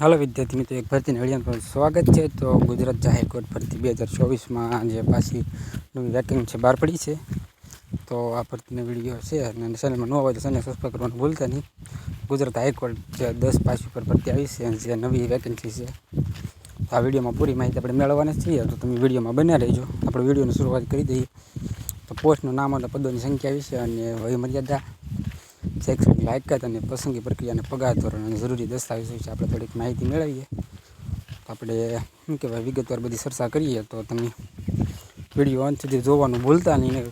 હાલો વિદ્યાર્થી મિત્રો, એક ભરતી અડિયાન પર સ્વાગત છે. તો ગુજરાત જાહેર કોર્ટ ભરતી બે હજાર ચોવીસમાં જે પાછી નવી વેકેન્સી બહાર પડી છે. તો આ ભરતીનો વીડિયો છે અને ચેનલમાં ન હોય તો ચેનલ સબસ્ક્રાઈબ કરવાનું ભૂલતા નહીં. ગુજરાત હાઈકોર્ટ જે દસ પાછી ઉપર ભરતી આવી છે અને જે નવી વેકેન્સી છે, તો આ વિડીયોમાં પૂરી માહિતી આપણે મેળવવાની છીએ. તો તમે વિડીયોમાં બન્યા રહેજો. આપણે વિડીયોની શરૂઆત કરી દઈએ. તો પોસ્ટનું નામ અને પદોની સંખ્યા વિશે અને વય મર્યાદા શૈક્ષણિક લાયકાત અને પસંદગી પ્રક્રિયાને પગાર ધોરણ અને જરૂરી દસ્તાવેજો વિશે આપણે થોડીક માહિતી મેળવીએ. આપણે શું કહેવાય, વિગતવાર બધી ચર્ચા કરીએ તો તમે વીડિયો અંત સુધી જોવાનું ભૂલતા નહીં.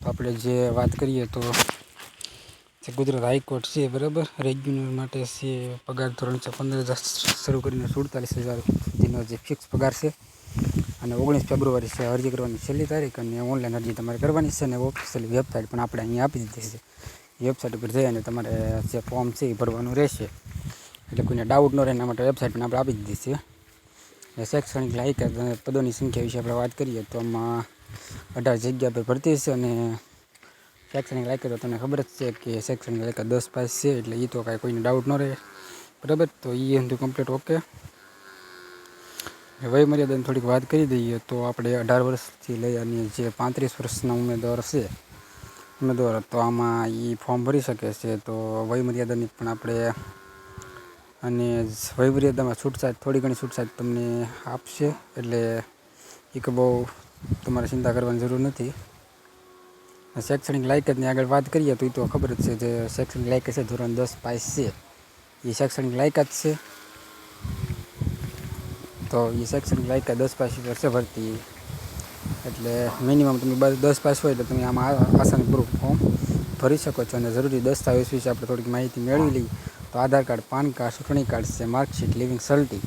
તો આપણે જે વાત કરીએ તો જે ગુજરાત હાઈકોર્ટ છે, બરાબર? રેગ્યુલર માટે છે, પગાર ધોરણ છે, પંદર હજાર શરૂ કરીને સુડતાલીસ હજાર જેનો જે ફિક્સ પગાર છે. અને ઓગણીસ ફેબ્રુઆરી છે, અરજી કરવાની છેલ્લી તારીખ અને ઓનલાઈન અરજી તમારે કરવાની છે અને ઓફિશિયલી વેબસાઇટ પણ આપણે અહીંયા આપી દીધી છે. વેબસાઇટ ઉપર જઈ અને તમારે જે ફોર્મ છે એ ભરવાનું રહેશે. એટલે કોઈને ડાઉટ ન રહે એના માટે વેબસાઇટ પણ આપણે આપી દીધી છે. શૈક્ષણિક લાયકાત અને પદોની સંખ્યા વિશે આપણે વાત કરીએ તો આમાં અઢાર જગ્યા પર ભરતી છે અને શૈક્ષણિક લાયકાત તો તમને ખબર જ છે કે શૈક્ષણિક લાયકાત દસ પાસ છે, એટલે એ તો કાંઈ કોઈને ડાઉટ ન રહે. બરાબર? તો એ બધું કમ્પ્લીટ ઓકે વય મર્યાદાની થોડીક વાત કરી દઈએ તો આપણે અઢાર વર્ષથી લઈ અને જે પાંત્રીસ વર્ષના ઉમેદવાર છે, ઉમેદવાર, તો આમાં એ ફોર્મ ભરી શકે છે. તો વય મર્યાદાની પણ આપણે અને વય મર્યાદામાં છૂટછાટ, થોડી ઘણી છૂટછાટ તમને આપશે. એટલે એક બહુ તમારે ચિંતા કરવાની જરૂર નથી. શૈક્ષણિક લાયકાતની આગળ વાત કરીએ તો એ તો ખબર જ છે જે શૈક્ષણિક લાયકાત છે ધોરણ દસ પાસ છે. એ શૈક્ષણિક લાયકાત છે. તો એ શૈક્ષણિક લાયકાત દસ પાસ વર્ષે ભરતી. એટલે મિનિમમ તમે બસ દસ પાસ હોય એટલે તમે આમાં આસાની પ્રૂફ ફોર્મ ભરી શકો છો. અને જરૂરી દસ્તાવેજ વિશે આપણે થોડીક માહિતી મેળવી લઈએ તો આધાર કાર્ડ, પાન કાર્ડ, ચૂંટણી કાર્ડ છે, માર્કશીટ, લિવિંગ સર્ટી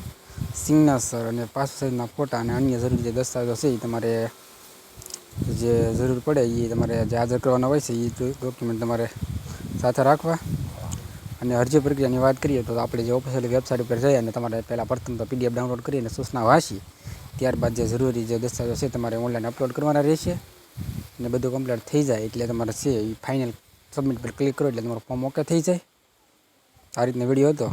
સિગ્નેચર અને પાસપોર્ટ સાઇઝના ફોટા અને અન્ય જરૂરી જે દસ્તાવેજો છે એ તમારે જે જરૂર પડે એ તમારે જે હાજર કરવાના હોય છે એ ડોક્યુમેન્ટ તમારે સાથે રાખવા. અને અરજી પ્રક્રિયાની વાત કરીએ તો આપણે જે ઓફિશિયલી વેબસાઇટ ઉપર જઈએ અને તમારે પહેલાં પ્રથમ તો પીડીએફ ડાઉનલોડ કરીને સૂચના વાંચી, ત્યારબાદ જે જરૂરી જે દસ્તાવેજો છે તમારે ઓનલાઈન અપલોડ કરવાના રહેશે અને બધું કમ્પ્લીટ થઈ જાય એટલે તમારે છે એ ફાઇનલ સબમિટ પર ક્લિક કરો એટલે તમારું ફોર્મ ઓકે થઈ જાય. આ રીતનો વીડિયો હતો.